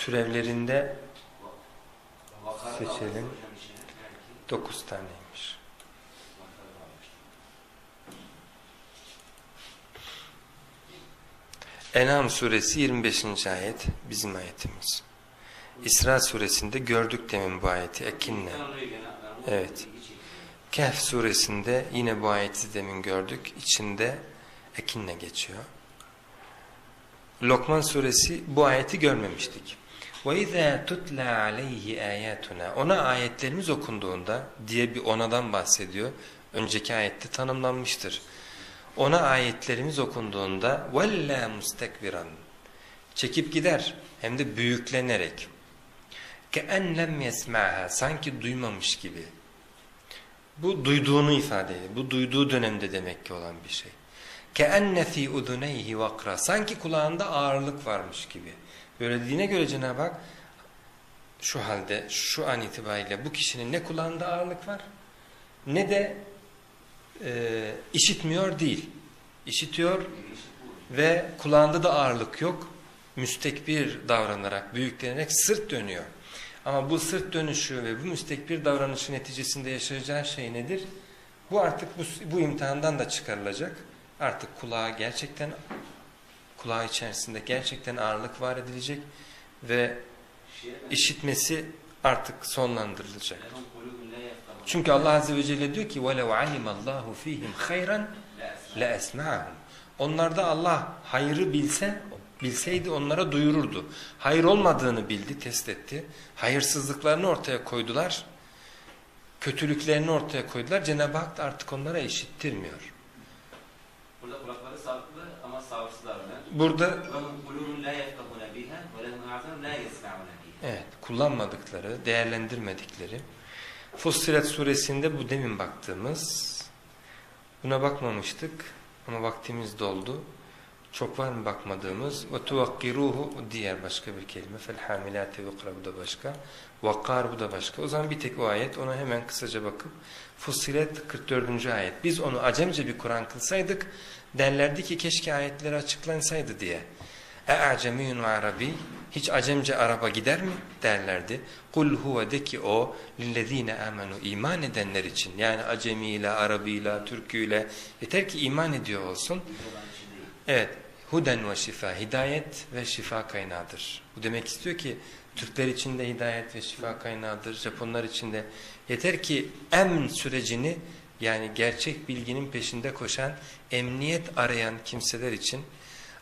Türevlerinde Seçelim. 9 taneymiş. En'am suresi 25. ayet bizim ayetimiz. İsra suresinde gördük demin bu ayeti ekinle. Evet. Kehf suresinde yine bu ayeti demin gördük. İçinde ekinle geçiyor. Lokman suresi bu ayeti görmemiştik. وَاِذَا تُتْلَى عَلَيْهِ آيَاتُنَا Ona ayetlerimiz okunduğunda diye bir onadan bahsediyor. Önceki ayette tanımlanmıştır. Ona ayetlerimiz okunduğunda وَلَّا مُسْتَكْبِرًا Çekip gider hem de büyüklenerek. كَاَنْ لَمْ يَسْمَعَهَا Sanki duymamış gibi. Bu duyduğunu ifade ediyor. Bu duyduğu dönemde demek ki olan bir şey. كَاَنَّ ف۪ي اُذُنَيْهِ vakra Sanki kulağında ağırlık varmış gibi. Böyle dediğine göre Cenab-ı Hak şu halde şu an itibariyle bu kişinin ne kulağında ağırlık var ne de e, işitmiyor değil. İşitiyor ve kulağında da ağırlık yok. Müstekbir davranarak, büyüklenerek sırt dönüyor. Ama bu sırt dönüşü ve bu müstekbir davranışı neticesinde yaşayacağı şey nedir? Bu artık bu, bu imtihandan da çıkarılacak. Artık kulağa gerçekten kulağı içerisinde gerçekten ağırlık var edilecek ve Şeye ben- işitmesi artık sonlandırılacak. Lehum kulubun la yefkahun. Çünkü Allah Azze ve Celle diyor ki وَلَوْ عَلِمَ اللّٰهُ ف۪يهِمْ خَيْرًا La esma. لَاَسْمَعَهُمْ Onlarda Allah hayrı bilse, bilseydi onlara duyururdu. Hayır olmadığını bildi, test etti. Hayırsızlıklarını ortaya koydular. Kötülüklerini ortaya koydular. Cenab-ı Hak da artık onlara işittirmiyor. Burada kulakları sağlıklı ama sağlıksızlar var. Burada evet kullanmadıkları, değerlendirmedikleri. Fussilet suresinde bu demin baktığımız buna bakmamıştık ama vaktimiz doldu. Çok var mı bakmadığımız? Ve tuvakkiruhu diğer başka bir kelime. Fel hamilati vukra bu da başka. Vakkar bu da başka. O zaman bir tek o ayet. Ona hemen kısaca bakıp Fussilet 44. ayet. Biz onu acemce bir Kur'an kılsaydık derlerdi ki keşke ayetleri açıklansaydı diye. E'acemiyun ve arabi hiç acemce araba gider mi derlerdi. Kul huve de ki o lillezine amenu iman edenler için yani acemiyle, arabiyle, türküyle yeter ki iman ediyor olsun. Evet. Huden ve şifa. Hidayet ve şifa kaynağıdır. Bu demek istiyor ki Türkler için de hidayet ve şifa kaynağıdır. Japonlar için de. Yeter ki emn sürecini yani gerçek bilginin peşinde koşan, emniyet arayan kimseler için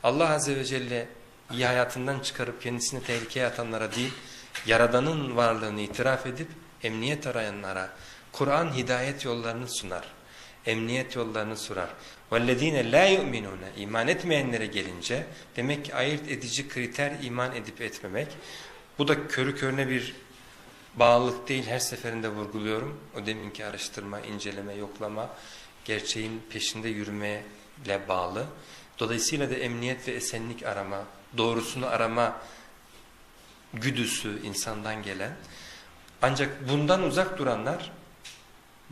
Allah Azze ve Celle iyi hayatından çıkarıp kendisini tehlikeye atanlara değil, Yaradan'ın varlığını itiraf edip emniyet arayanlara Kur'an hidayet yollarını sunar Emniyet yollarını sunar. وَالَّذ۪ينَ لَا يُؤْمِنُونَ İman etmeyenlere gelince demek ki ayırt edici kriter iman edip etmemek. Bu da körü körüne bir bağlılık değil her seferinde vurguluyorum. O deminki araştırma, inceleme, yoklama, gerçeğin peşinde yürümeyle bağlı. Dolayısıyla da emniyet ve esenlik arama, doğrusunu arama güdüsü insandan gelen. Ancak bundan uzak duranlar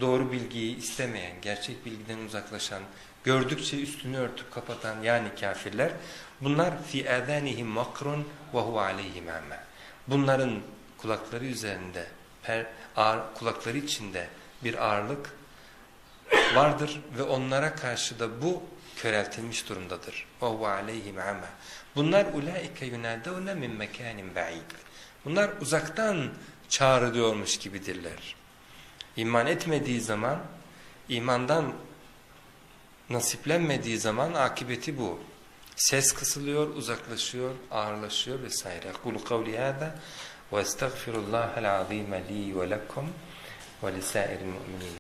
doğru bilgiyi istemeyen, gerçek bilgiden uzaklaşan, gördükçe üstünü örtüp kapatan yani kafirler bunlar fi adanihim makrun ve huve aleyhim. Bunların kulakları üzerinde per, ağır, kulakları içinde bir ağırlık vardır ve onlara karşı da bu köreltilmiş durumdadır. Ve huve aleyhim ama. Bunlar ulaike yunadevne min mekanin ba'id. Bunlar uzaktan çağrılıyormuş gibidirler. İman etmediği zaman, imandan nasiplenmediği zaman akıbeti bu. Ses kısılıyor, uzaklaşıyor, ağırlaşıyor vesaire. Kulu kavli hâdâ ve estağfirullahal azîme li ve lekum ve lisairil mu'minin.